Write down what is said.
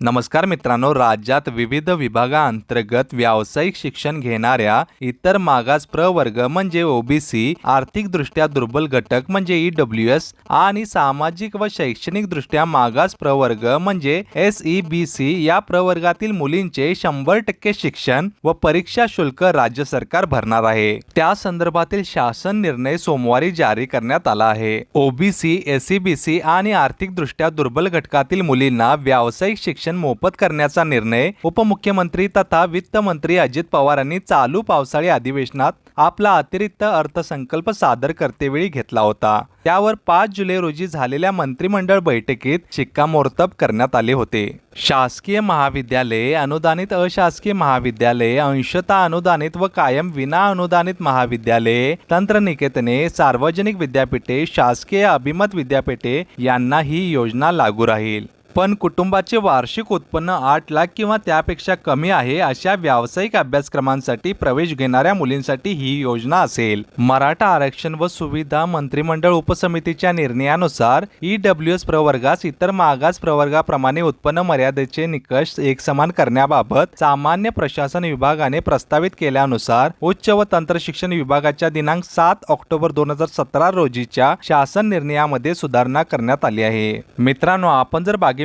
नमस्कार मित्रांनो राज्यात विविध विभागांतर्गत व्यावसायिक शिक्षण घेणाऱ्या इतर मागास प्रवर्ग म्हणजे ओबीसी आर्थिकदृष्ट्या दुर्बल घटक म्हणजे ई डब्ल्यू एस आणि सामाजिक व शैक्षणिकदृष्ट्या मागास प्रवर्ग म्हणजे एस ई बी सी या प्रवर्गातील मुलींचे शंभर टक्के शिक्षण व परीक्षा शुल्क राज्य सरकार भरणार आहे. त्या संदर्भातील शासन निर्णय सोमवारी जारी करण्यात आला आहे. ओबीसी एसईबीसी आणि आर्थिकदृष्ट्या दुर्बल घटकातील मुलींना व्यावसायिक शिक्षण मोफत करण्याचा निर्णय उपमुख्यमंत्री तथा वित्त मंत्री अजित पवारांनी चालू पावसाळी अधिवेशनात आपला अतिरिक्त अर्थसंकल्प सादर करतेवेळी घेतला होता. त्यावर पाच जुलै रोजी झालेल्या मंत्रिमंडळ बैठकीत शिक्कामोर्तब करण्यात आले होते. शासकीय महाविद्यालये अनुदानित अशासकीय महाविद्यालये अंशतः अनुदानित व कायम विना अनुदानित महाविद्यालये तंत्रनिकेतने सार्वजनिक विद्यापीठे शासकीय अभिमत विद्यापीठे यांना ही योजना लागू राहील. पण कुटुंबाचे वार्षिक उत्पन्न आठ लाख किंवा त्यापेक्षा कमी आहे अशा व्यावसायिक अभ्यासक्रमांसाठी प्रवेश घेणाऱ्या मुलींसाठी ही योजना असेल. मराठा आरक्षण व सुविधा मंत्रिमंडळ उपसमितीच्या निर्णयानुसार ई डब्ल्यू एस प्रवर्गास इतर मागास प्रवर्गाप्रमाणे उत्पन्न मर्यादेचे निकष एकसमान करण्याबाबत सामान्य प्रशासन विभागाने प्रस्तावित केल्यानुसार उच्च व तंत्र शिक्षण विभागाच्या दिनांक सात ऑक्टोबर दोन हजार सतरा रोजीच्या शासन निर्णयामध्ये सुधारणा करण्यात आली आहे. मित्रांनो आपण जर बागे